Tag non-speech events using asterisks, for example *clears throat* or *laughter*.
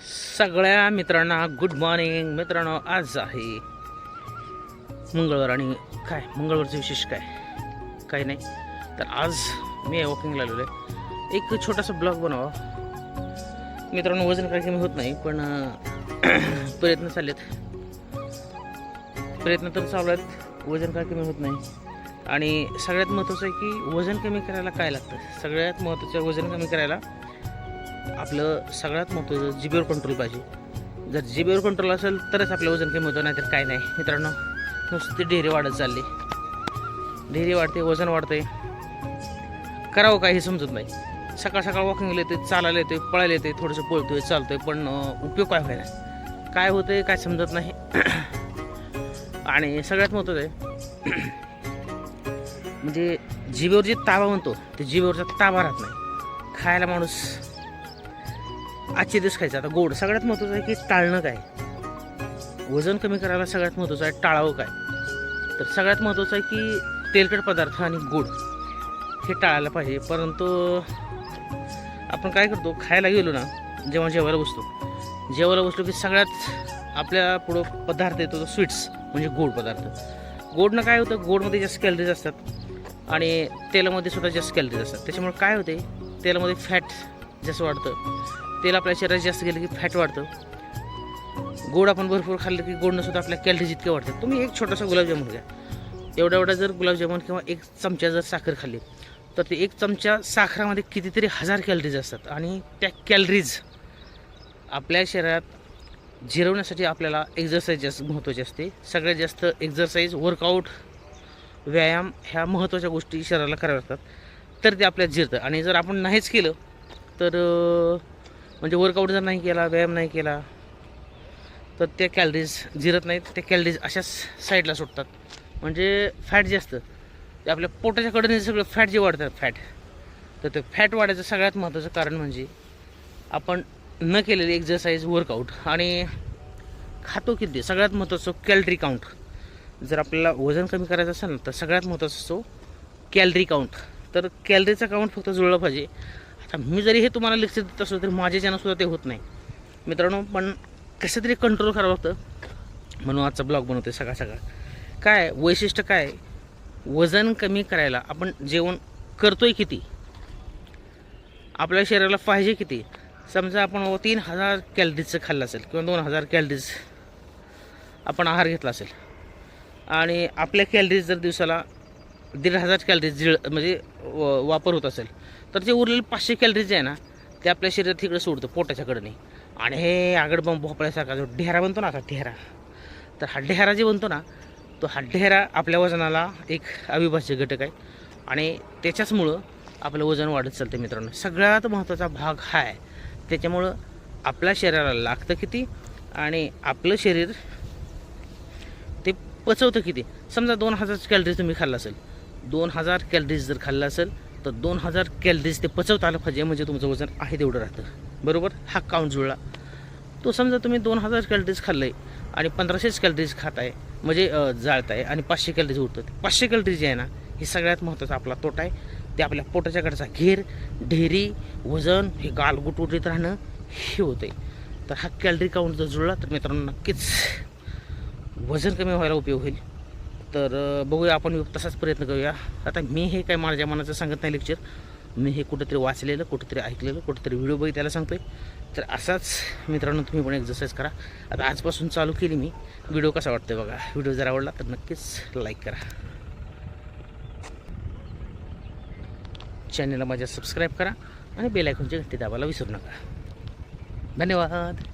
सगळ्या मित्रांना good morning मित्रांनो आज आहे मंगळवार आणि काय? मंगळवारचं विशेष काय? काही नाही. तर आज मी वॉकिंगला आलेलो आहे. एक छोटासा ब्लॉग बनवा. मित्रांनो वजन काय कमी होत नाही पण प्रयत्न *clears throat* प्रयत्न चाललेत. प्रयत्न तर चालू आहेत. वजन काय कमी होत नाही. आणि सगळ्यात महत्त्वाचं आहे की वजन कमी करायला काय लागतं? सगळ्यात महत्त्वाचं वजन कमी करायला. आपलं सगळ्यात महत्त्वाचं जिबेवर कंट्रोल पाहिजे. जर जिबेवर कंट्रोल असेल तरच आपलं वजन कमी होतं नाहीतर काय नाही. मित्रांनो नुसती डेरी वाढत चालली. डेरी वाढते वजन वाढते करावं काय हे समजत नाही. सकाळ सकाळ वॉकिंगला येते चालायला येते पळायला येते थोडंसं पळतोय चालतोय पण उपयोग काय व्हायला काय होतं आहे काय समजत नाही. *clears throat* आणि सगळ्यात महत्त्वाचं आहे *clears throat* म्हणजे जिबेवर जे ताबा म्हणतो ते जिबेवरचा ताबा राहत नाही. खायला माणूस आजचे दिवस खायचं. आता गोड. सगळ्यात महत्त्वाचं आहे की टाळणं काय? वजन कमी करायला सगळ्यात महत्त्वाचं आहे टाळावं काय? तर सगळ्यात महत्त्वाचं आहे की तेलकट पदार्थ आणि गोड हे टाळायला पाहिजे. परंतु आपण काय करतो? खायला गेलो ना जेव्हा जेवायला बसतो जेवायला बसलो की सगळ्यात आपल्या पुढं पदार्थ येतो तो स्वीट्स म्हणजे गोड पदार्थ. गोडनं काय होतं? गोडमध्ये जास्त कॅलरीज असतात आणि तेलामध्ये सुद्धा जास्त कॅलरीज असतात. त्याच्यामुळे काय होते? तेलामध्ये फॅट जास्त वाढतं. तेल आपल्या शरीरात जास्त गेलं की फॅट वाढतं. गोड आपण भरपूर खाल्लं की गोडनं सुद्धा आपल्या कॅलरीज इतके वाढतात. तुम्ही एक छोटासा गुलाबजामुन घ्या. एवढा एवढा जर गुलाबजामुन किंवा एक चमचा जर साखर खाल्ली तर ते एक चमचा साखरामध्ये कितीतरी हजार कॅलरीज असतात. आणि त्या कॅलरीज आपल्या शरीरात जिरवण्यासाठी आपल्याला एक्झरसाईज जास्त महत्त्वाची असते. सगळ्यात जास्त एक्झरसाईज वर्कआउट व्यायाम ह्या महत्त्वाच्या गोष्टी शरीराला कराव्या लागतात. तर ते आपल्यात जिरतं. आणि जर आपण नाहीच केलं तर म्हणजे वर्कआउट जर नाही केला व्यायाम नाही केला तर त्या कॅलरीज जिरत नाहीत. त्या कॅलरीज अशाच साईडला सुटतात. म्हणजे फॅट जे असतं ते आपल्या पोटाच्या कडेने सगळं फॅट जे वाढतात फॅट तर ते फॅट वाढायचं सगळ्यात महत्त्वाचं कारण म्हणजे आपण न केलेली एक्झरसाईज वर्कआउट आणि खातो किती सगळ्यात महत्त्वाचं कॅलरी काउंट जर आपल्याला वजन कमी करायचं असेल ना तर सगळ्यात महत्त्वाचा असतो कॅलरी काउंट तर कॅलरीचा काउंट फक्त जुळलं पाहिजे. आता मी जरी हे तुम्हाला लक्ष देत असलो तरी माझ्या सुद्धा ते होत नाही. मित्रांनो पण कसं तरी कंट्रोल करावं लागतं. म्हणून आजचा ब्लॉग बनवते सकाळ सकाळ. काय वैशिष्ट्य काय? वजन कमी करायला आपण जेवण करतोय किती? आपल्या शरीराला पाहिजे किती? समजा आपण तीन हजार कॅलरीजचं खाल्लं असेल किंवा दोन हजार कॅलरीज आपण आहार घेतला असेल. आणि आपल्या कॅलरीज जर दिवसाला दीड हजार कॅलरीज जिळ म्हणजे व- वापर होत असेल. तर जे उरलेले पाचशे कॅलरीज आहे ना ते आपल्या शरीरात तिकडे सोडतं पोटाच्याकडे नाही आणि हे आगड बंब भोपळ्यासारखा जो ढेरा बनतो ना आता ढेरा. तर हा ढेरा जे बनतो ना तो हा ढेरा आपल्या वजनाला एक अविभाज्य घटक आहे. आणि त्याच्याचमुळं आपलं वजन वाढत चालतं मित्रांनो. सगळ्यात महत्त्वाचा भाग हा आहे. त्याच्यामुळं आपल्या शरीराला लागतं किती? आणि आपलं शरीर ते पचवतं किती? समजा दोन हजार कॅलरीज तुम्ही खाल्लं असेल. दोन हजार कॅलरीज जर खाल्लं असेल तर दोन हजार कॅलरीज ते पचवता आलं पाहिजे म्हणजे तुमचं वजन आहे तेवढं राहतं. बरोबर? हा काउंट जुळला. तो समजा तुम्ही दोन हजार कॅलरीज खाल्लं आहे आणि पंधराशेच कॅलरीज खात आहे म्हणजे जाळत जाळताय आणि पाचशे कॅलरीज उरतात. पाचशे कॅलरीज आहे ना हे सगळ्यात महत्त्वाचा आपला तोटा आहे. ते आपल्या पोटाच्याकडचा घेर ढेरी वजन हे गालगुट गुटगुटीत राहणं हे होतं तर हा कॅलरी काउंट जर जुळला तर मित्रांनो नक्कीच वजन कमी व्हायला उपयोग होईल. तर बघूया आपण तसाच प्रयत्न करूया. आता मी हे काय माझ्या मनाचं सांगत नाही लेक्चर मी हे कुठंतरी वाचलेलं कुठंतरी ऐकलेलं कुठंतरी व्हिडिओ बघितल्याला सांगतोय. तर असाच मित्रांनो तुम्ही पण एक्झरसाईज करा. आता आजपासून चालू केली मी. व्हिडिओ कसा वाटतो बघा? व्हिडिओ जर आवडला तर नक्कीच लाईक करा. चॅनलला माझ्या सबस्क्राईब करा आणि बेलायकॉनची घंटी दाबायला विसरू नका. धन्यवाद.